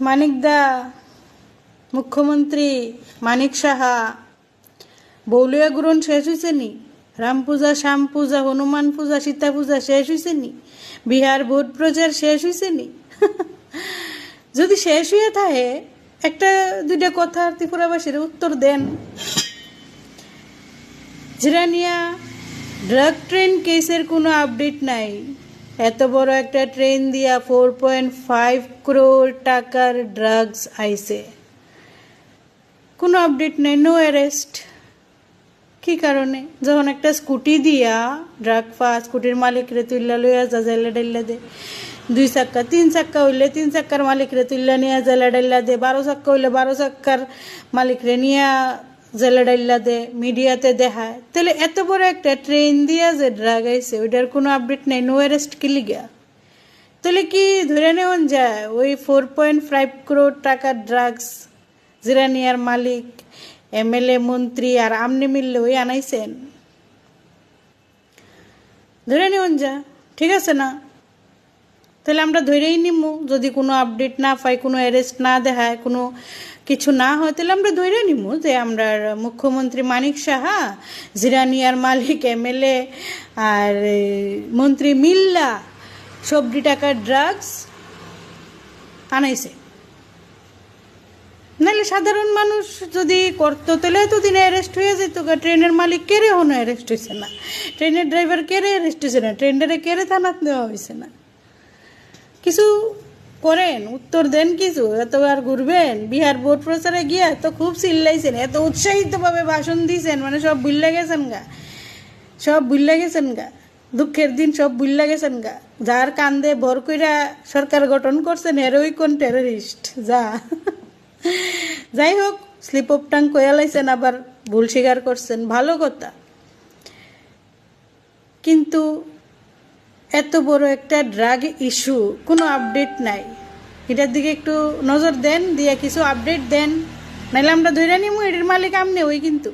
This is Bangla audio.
মানিকদা মুখ্যমন্ত্রী মানিক সাহা বৌলিয়া গ্রহণ শেষ হয়েছে নি? রাম পূজা, শ্যাম পূজা, হনুমান পূজা, সীতা পূজা শেষ হয়েছে নি? বিহার ভোট প্রচার শেষ হয়েছে নি? যদি শেষ হয়ে থাকে, একটা, দুইটা কথা ত্রিপুরাবাসীর উত্তর দেন। জিরানিয়া ড্রাগ ট্রেন কেসের কোনো আপডেট নাই। এত বড় একটা ট্রেন দিয়া ফোর পয়েন্ট ফাইভ ক্রোর টাকার ড্রাগস আইছে। কোনো আপডেট নেই নো অ্যারেস্ট কি কারণে? যখন একটা স্কুটি দিয়া ড্রাগ পা স্কুটির মালিকরে তুললা লইয়া যা জাইলা ডাইলা দে। দুই চাক্কা, তিন চাক্কা হইলে তিন চাক্কার মালিকরে তুললা নিয়ে জাইলা ডাইলা দে। বারো চাক্কা হইলে বারো চাক্কার মালিকরে নিয়ে জেলা দে মিডিয়াতে দেখায়। তাহলে এত বড় একটা ট্রেন দিয়া যে ড্রাগ আইছে, ওইটার কোনো আপডেট নেই নো অ্যারেস্ট লিগা? তাহলে কি ধরে নেওয়া যায়, ওই ফোর পয়েন্ট ফাইভ ক্রোড টাকার ড্রাগস জিরানিয়ার মালিক, এমএলএ, মন্ত্রী আর আমনি মিললে ওই আনাইছেন? ধরে নেওয়া যা ঠিক আছে না? তাহলে আমরা ধরেই নিমু, যদি কোনো আপডেট না পাই, কোনো অ্যারেস্ট না দেখায়, কোনো কিছু না হয়, তাহলে আমরা ধরে নিমু যে আমরা মুখ্যমন্ত্রী মানিক সাহা, জিরানিয়ার মালিক এমএলএ আর মন্ত্রী মিল্লা, সবজি টাকার ড্রাগস আনাইছে। নাহলে সাধারণ মানুষ যদি করতো, তাহলে এতদিন অ্যারেস্ট হয়ে যেত। ট্রেনের মালিক কেড়ে হনো অ্যারেস্ট হয়েছে না। ট্রেনের ড্রাইভার কেড়ে অ্যারেস্ট হয়েছে না। ট্রেনটারে কেড়ে থানাত নেওয়া হয়েছে না। কিছু করেন, উত্তর দেন কিছু, এত আর ঘুরবেন? বিহার ভোট প্রচারে গিয়া তো খুব চিল্লাইছেন, এত উৎসাহিতভাবে ভাষণ দিয়েছেন মানে সব বুল্লা গেছেন গা। সব বুল্লা গেছেন গা। দুঃখের দিন সব বুল্লা গেছেন গা। যার কান্দে ভর কইরা সরকার গঠন করছেন, হেরোই কোন টেররিস্ট যা। যাই হোক স্লিপ অফ টাং কয়ালাইছেন আবার ভুল স্বীকার করছেন, ভালো কথা। কিন্তু এত বড় একটা ড্রাগ ইস্যু কোনো আপডেট নাই। এটার দিকে একটু নজর দেন, দিয়ে কিছু আপডেট দেন। নাহলে আমরা ধরে নিমু, এটির মালিক আমনে ওই কিন্তু।